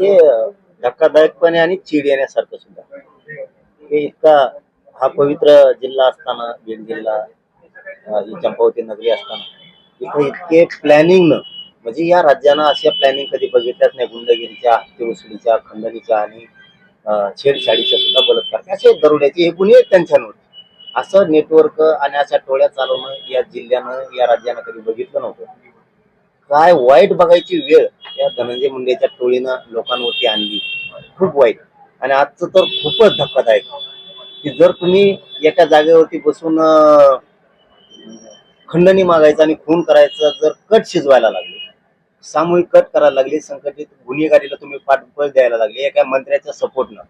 हे धक्कादायकपणे आणि चिड येण्यासारखं सुद्धा. हे इतका हा पवित्र जिल्हा असताना बीड जिल्हा ही चंपावती नगरी असताना इथे इतके प्लॅनिंग म्हणजे या राज्यानं अशा प्लॅनिंग कधी बघितल्याच नाही. गुंडगिरीच्या हत्तीवसुलीच्या खंडणीच्या आणि छेडछाडीच्या सुद्धा बलात्कार. असे दरोड्याचे हे गुन्हे त्यांच्यावर असं नेटवर्क आणि अशा टोळ्या चालवणं या जिल्ह्यानं या राज्यानं कधी बघितलं नव्हतं. काय वाईट बघायची वेळ या धनंजय मुंडेच्या टोळीनं लोकांवरती आणली. खूप वाईट. आणि आजचं तर खूपच धक्कादायक. की जर तुम्ही एका जागेवरती बसून खंडणी मागायचं आणि खून करायचं जर कट शिजवायला लागले सामूहिक कट करायला लागले संकटित गुन्हेगारीला तुम्ही पाठबळ द्यायला लागले एका मंत्र्याच्या सपोर्टनं.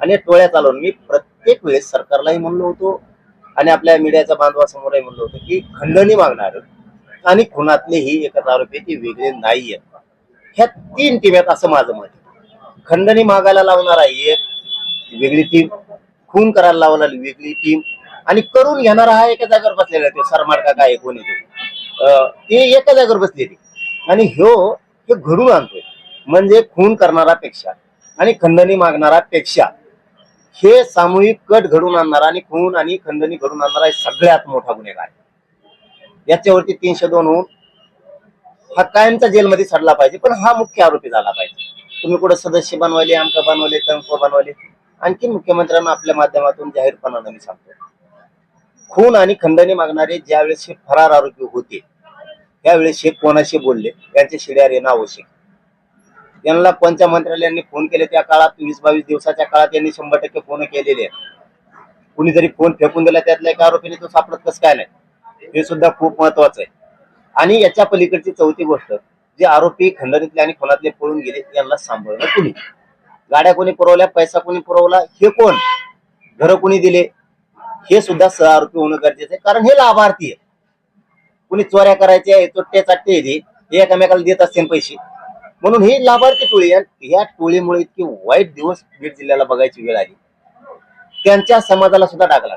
आणि टोळ्या चालवून मी प्रत्येक वेळेस सरकारलाही म्हणलो होतो आणि आपल्या मीडियाच्या बांधवासमोरही म्हणलो होतो की खंडणी मागणार आणि खुनातले ही एकच आरोपी ते वेगळे नाही आहेत ह्या तीन टीम आहेत असं माझं मत आहे. खंडणी मागायला लावणारा एक वेगळी टीम. खून करायला लावणारी वेगळी टीम. आणि करून घेणारा हा एका जागेवर बसलेला तो सरमाडका काय कोणी तो. अं, ते एका जागेवर बसलेली आणि ह्यो हे घडून आणतोय. म्हणजे खून करणारा पेक्षा आणि खंडणी मागणारा पेक्षा हे सामूहिक कट घडून आणणारा आणि खून आणि खंडणी घडून आणणारा हे सगळ्यात मोठा गुन्हेगार आहे. याच्यावरती तीनशे दोन होऊन हा कायमचा जेलमध्ये सडला पाहिजे. पण हा मुख्य आरोपी झाला पाहिजे. तुम्ही कुठं सदस्य बनवले आमका बनवले तंक बनवले आणखी मुख्यमंत्र्यांना आपल्या माध्यमातून जाहीरपणानं मी सांगतो. खून आणि खंडणी मागणारे ज्यावेळेस हे फरार आरोपी होते त्यावेळेस हे कोणाशी बोलले त्यांचे शिड्यार येणं आवश्यक. यांना कोणत्या मंत्रालयांनी फोन केले त्या काळात वीस बावीस दिवसाच्या काळात यांनी शंभर टक्के फोन केलेले आहेत. कुणी जरी फोन फेकून दिला त्यातल्या एका आरोपीने तो सापडत कस काय नाही? हे सुद्धा खूप महत्वाचं आहे. आणि याच्या पलीकडची चौथी गोष्ट जे आरोपी खंडणीतले आणि खोलातले पळून गेले यांना सांभाळणं कुणी? गाड्या कोणी पुरवल्या पैसा कोणी पुरवला हे कोण? घर कोणी दिले? हे सुद्धा सह आरोपी होणं गरजेचं आहे कारण हे लाभार्थी आहे कुणी चोऱ्या करायच्या चोट्टे चाट्टे दे हे एकमेकाला देत असतील पैसे. म्हणून ही लाभार्थी टोळी आहे. या टोळीमुळे इतके वाईट दिवस बीड जिल्ह्याला बघायची वेळ आली. त्यांच्या समाजाला सुद्धा डागला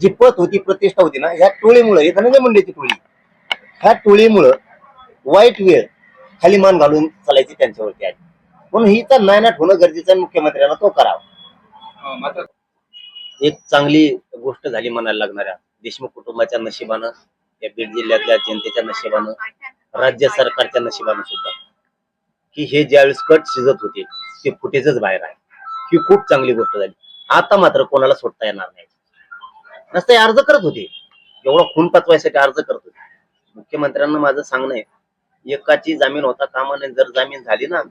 जी पत होती प्रतिष्ठा होती ना ह्या टोळीमुळे ही धनंजय मुंडेची टोळी ह्या टोळीमुळं वाईट वेळ खाली मान घालून चालायची त्यांच्यावरती आली. म्हणून ही तर नायनाट होणं गरजेचं आहे मुख्यमंत्र्यांना तो करावा. एक चांगली गोष्ट झाली म्हणायला लागणाऱ्या देशमुख कुटुंबाच्या नशिबानं या बीड जिल्ह्यातल्या जनतेच्या नशिबानं राज्य सरकारच्या नशिबानं सुद्धा की हे ज्यावेळेस कट शिजत होते ते फुटेजच बाहेर आहे. ही खूप चांगली गोष्ट झाली. आता मात्र कोणाला सोडता येणार नाही. नसते अर्ज करत होते. एवढा खून पचवायसाठी अर्ज करत होते. मुख्यमंत्र्यांना माझं सांगणं आहे एकाची जामीन होता कामा नये जर जामीन झाली ना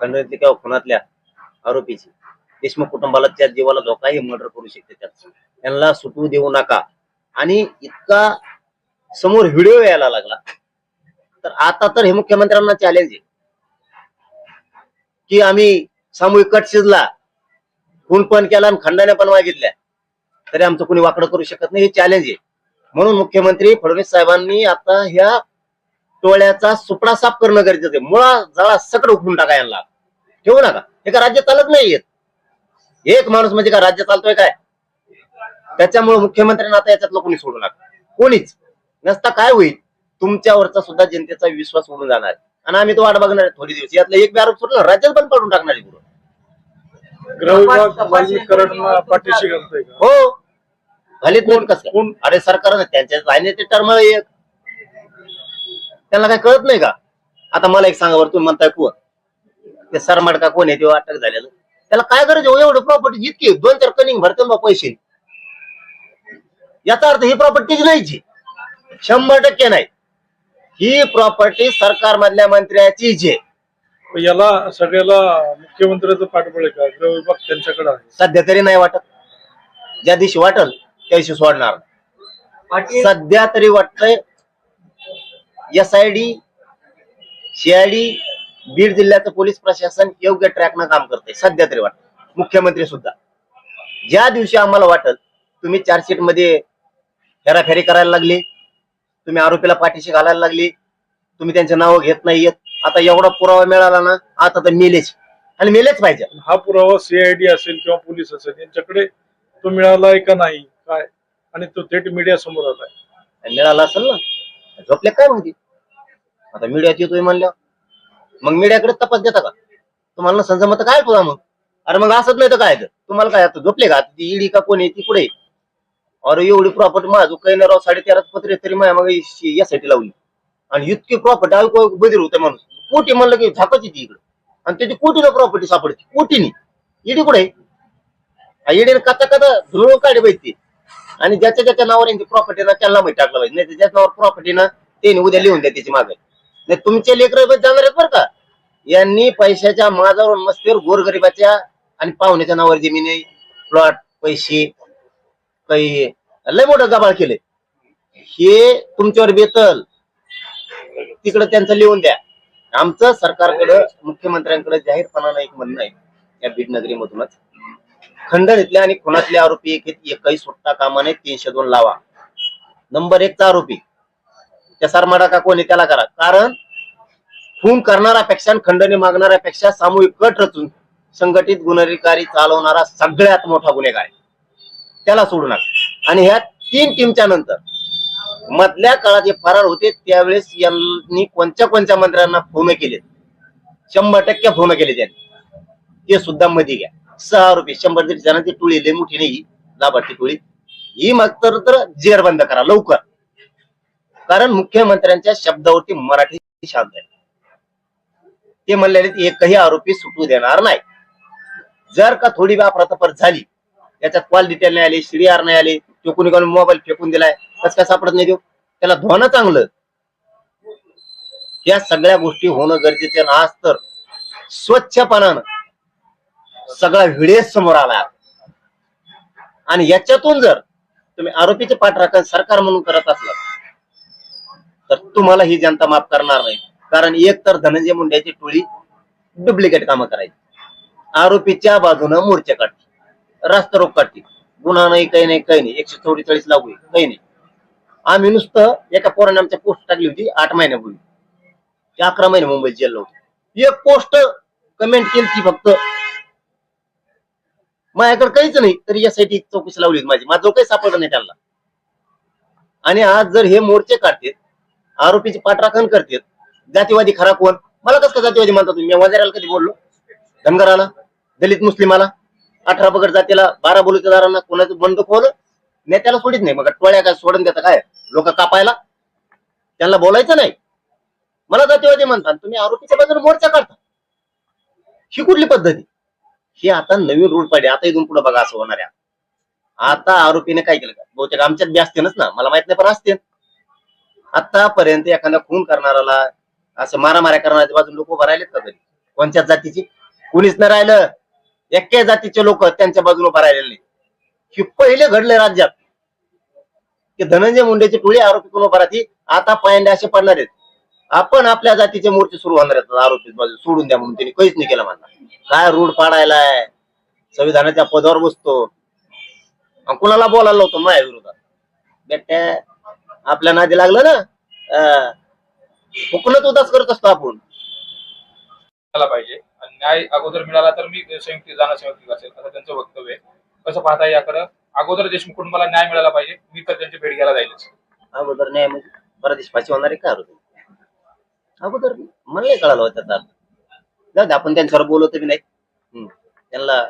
खंडणीतली किंवा खुनातल्या आरोपीची देशमुख कुटुंबाला त्या जीवाला धोका हे मर्डर करू शकते त्यात. त्यांना सुटू देऊ नका. आणि इतका समोर व्हिडिओ यायला लागला. तर आता तर हे मुख्यमंत्र्यांना चॅलेंज आहे. की आम्ही सामूहिक कट शिजला खून पण केला आणि खंडाने पण मागितल्या. तरी आमचं कोणी वाकडं करू शकत नाही हे चॅलेंज आहे. म्हणून मुख्यमंत्री फडणवीस साहेबांनी आता ह्या टोळ्याचा सुपडा साफ करणं गरजेचं आहे. मुळा जळा सगळं उठून टाका यांना. ठेवू नका. हे का राज्य चालत नाहीयेत एक माणूस म्हणजे का राज्य चालतोय काय? त्याच्यामुळे मुख्यमंत्र्यांना आता याच्यातलं कोणी सोडू नका. कोणीच. नसता काय होईल? तुमच्यावरचा सुद्धा जनतेचा विश्वास उडून जाणार. आणि आम्ही तो वाट बघणार आहे थोडी दिवस. यातला एक बी आरोप राज्यात पण पडून टाकणार आहे हो. भले कोण कसं अरे सरकार त्यांच्या राजनीती टर्म एक. त्यांना काय कळत नाही का? आता मला एक सांगा बरं तुम्ही म्हणताय कोण? ते सरमाड का कोण आहे ते अटक झालेलं? त्याला काय गरज हो? एवढं प्रॉपर्टी जितकी दोन चार कनिंग भरते ना पैसे. याचा अर्थ ही प्रॉपर्टीच नाहीची शंभर टक्के नाही. ही प्रॉपर्टी सरकार मधल्या मंत्र्याचीच आहे. पण याला सगळ्याला मुख्यमंत्र्याचं पाठबळ आहे का? गृहविभाग त्यांच्याकडे आहे. सध्या तरी नाही वाटत. ज्या दिवशी वाटल त्या दिवशी सोडणार सध्या तरी वाटतंय S I D CID Beed जिल्ह्याचं पोलीस प्रशासन योग्य ट्रॅकनं काम करते सध्या तरी वाटत मुख्यमंत्री सुद्धा. ज्या दिवशी आम्हाला वाटल तुम्ही चार्जशीटमध्ये हेराफेरी करायला लागली तुम्ही आरोपीला पाठीशी घालायला लागली तुम्ही त्यांचे नावं घेत नाहीयेत. आता एवढा पुरावा मिळाला ना आता तर मेलेच. आणि मेलेच पाहिजे. हा पुरावा सीआयडी असेल किंवा पोलीस असेल यांच्याकडे तो मिळालाय का नाही? काय आणि तो थेट मीडिया समोर आलाय मिळाला असेल ना? झोपले काय माहिती? आता मीडियात येतोय म्हणल्या. मग मीडियाकडे तपास देता का? तुम्हाला समजा जमत काय तुला मग? अरे मग असत नाही तर काय तर? तुम्हाला काय आता झोपले का? ती ईडी का कोणी ती कुठे अरे एवढी प्रॉपर्टी माझं काही नाही राव साडे पत्रे तरी माझ्या मग यासाठी लावली. आणि इतकी प्रॉपर्टी ऐकू बधीर होते माणूस. कोटी म्हणलं की झाकाची ती इकडे. आणि त्याची कोटीनं प्रॉपर्टी सापडते. कोटीनी. ईडी कुठे ईडीने कथा कथा धुळून काढे पाहिजे आणि ज्याच्या ज्याच्या नावावर यांची प्रॉपर्टी ना त्यांना माहिती टाकलं पाहिजे. नाही ज्याच्या नावावर प्रॉपर्टी ना त्यांनी उद्या लिहून द्या त्याची मागे. नाही तुमचे लेकर जाणार आहेत बरं का? यांनी पैशाच्या माझावर मस्तीवर गोरगरिबाच्या आणि पाहुण्याच्या नावावर जमिनी प्लॉट पैसे काही लय मोठं गबाळ केले हे तुमच्यावर बेतल. तिकडे त्यांचं लिहून द्या. आमचं सरकारकडे मुख्यमंत्र्यांकडे जाहीरपणानं एक म्हणणं आहे या बीड नगरीमधूनच खंडणीतले आणि खुनातले आरोपी एक एकही सुट्टा कामाने तीनशे दोन लावा. नंबर एकचा आरोपी. त्या सरमाडा का कोणी त्याला करा? कारण खून करणाऱ्यापेक्षा आणि खंडणी मागणाऱ्यापेक्षा सामूहिक कट रचून संघटित गुन्हेगारी चालवणारा सगळ्यात मोठा गुन्हेगार आहे. त्याला सोडू नका. आणि ह्या तीन टीमच्या नंतर मधल्या काळात जे फरार होते त्यावेळेस यांनी कोणत्या कोणत्या मंत्र्यांना फोन केले शंभर टक्के फोन केले त्यांनी ते सुद्धा मध्ये घ्या. सहा रुपये शंभर दीड जणांची टोळी लय मोठी नाही लाभार्थी टोळी. ही मग तर तर जेर बंद करा लवकर. कारण मुख्यमंत्र्यांच्या शब्दावरती मराठी शांत आहे. ते म्हणलेले एकही आरोपी सुटू देणार नाही. जर का थोडी अफरातफर झाली त्याच्यात कॉल डिटेल नाही आली सीडीआर नाही आली तो कोणी कोणी मोबाईल फेकून दिलाय कस काय सापडत नाही देऊ त्याला धुवानं चांगलं. या सगळ्या गोष्टी होणं गरजेचे आज तर स्वच्छपणानं सगळा व्हिडिओ समोर आला. आणि याच्यातून जर तुम्ही आरोपीचे पाठराखण सरकार म्हणून करत असला तर तुम्हाला ही जनता माफ करणार नाही. कारण एक तर धनंजय मुंड्याची टोळी डुप्लिकेट कामं करायची. आरोपीच्या बाजूनं मोर्चे काढते रास्ता रोग काढते गुन्हा नाही काही नाही काही नाही. एकशे चौवेचाळीस लागू काही नाही. आम्ही नुसतं एका पोराने आमच्या पोस्ट टाकली होती आठ महिन्यापूर्वी. अकरा महिने मुंबईत जेल होते एक पोस्ट कमेंट केली ती फक्त. माझ्याकडे काहीच नाही तरी यासाठी चौकशी लावली माझी. माझी जो काही सापडलं नाही त्यांना. आणि आज जर हे मोर्चे काढतात आरोपीची पाठराखण करतात जातीवादी खरा कोण? मला कसं जातीवादी म्हणता तुम्ही? मी वजाराला कधी बोललो? धनगराला? दलित मुस्लिमाला? अठरा पगड जातीला बारा बोलुतेदारांना कोणाचं बंद खोल नेत्याला सोडित नाही. मग टोळ्या काय सोडून देता काय? लोक कापायला? त्यांना बोलायचं नाही. मला जातीवादी म्हणतात तुम्ही आरोपीच्या बाजूने मोर्चा काढता. ही कुठली पद्धती हे आता नवीन रूल पाहिजे आता इथून पुढे बघा असं होणार आहे. आता आरोपीने काय केलं? का बहुतेक आमच्यात बी असतेनच ना. मला माहीत नाही पण असते आतापर्यंत एखादा खून करणाराला असं मारामाऱ्या करणाऱ्या बाजून लोक उभं राहिलेत का कधी कोणत्याच जातीची? कुणीच नाही राहिलं. एक्या जातीचे लोक त्यांच्या बाजूने उभं राहिलेले नाही हे पहिले घडले राज्यात. की धनंजय मुंडेची टोळी आरोपी कोण उभा राहते? आता पायंडे असे पडणार आहेत. आपण आपल्या जातीचे मोर्चे सुरू होणार आहेत आरोपी बाजू सोडून द्या म्हणून त्यांनी. काहीच नाही केलं म्हणणार. काय रूढ पाडायलाय? संविधानाच्या पदावर बसतो. आणि कुणाला बोलायला होतो माझ्या विरोधात? बेट्या आपल्या नादी लागलं ना? फुकणच उदास करत असतो आपण. मिळाला पाहिजे. आणि न्याय अगोदर मिळाला तर मी संयुक्त जाणं संयुक्त असेल असं त्यांचं वक्तव्य आहे. कसं पाहता याकडं? अगोदर देशमुख कुटुंबाला न्याय मिळाला पाहिजे. मी तर त्यांची भेट घ्यायला जाईलच. अगोदर न्याय म्हणजे परदेश फाशी होणार का? आरोपी अगोदर मला नाही कळालं होतं जाऊ दे आपण त्यांच्यावर बोलवतो बी नाही. हम्म. त्यांना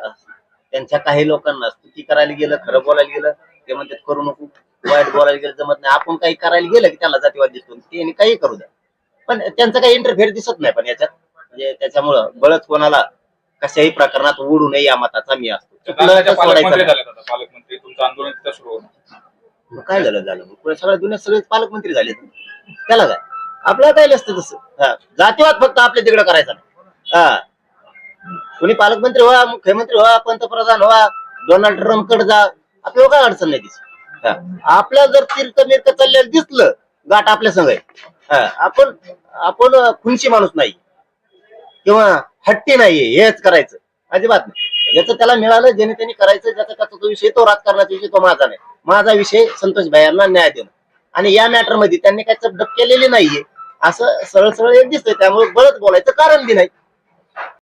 त्यांच्या काही लोकांना स्तुती करायला गेलं खरं बोलायला गेलं ते म्हणतात करू नको वाईट बोलायला गेलं जमत नाही. आपण काही करायला गेलं की त्याला जातीवाद दिसतो ते काही करू द्या. पण त्यांचा काही इंटरफेअर दिसत नाही पण याच्यात. म्हणजे त्याच्यामुळं बळच कोणाला कशाही प्रकरणात ओढू नये या मताचा मी असतो. पालकमंत्री तुमचं आंदोलन तिथं सुरू काय झालं झालं. सगळ्या दुनिया सगळे पालकमंत्री झाले त्याला काय आपल्याला काय नसतं तसं. जातीवाद फक्त आपल्या तिकडे करायचा. हा. कुणी पालकमंत्री व्हा मुख्यमंत्री व्हा पंतप्रधान व्हा डोनाल्ड ट्रम्पकडे जा आपल्याला काय अडचण नाही तिची. आपल्या जर तिरक मिरक चालल्याला दिसलं गाठ आपल्या संग आहे. आपण आपण खुनशी माणूस नाही. किंवा हट्टी नाहीये हेच करायचं. अजिबात नाही. ज्याचं त्याला मिळालं ज्याने त्यांनी करायचं ज्याचा त्याचा तो विषय तो राजकारणाचा विषय तो माझा नाही. माझा विषय संतोष भायांना न्याय देणं. आणि या मॅटरमध्ये त्यांनी काय चपडप केलेली नाहीये. असं सरळ सरळ एक दिसतंय त्यामुळे बळच बोलायचं कारण बी नाही.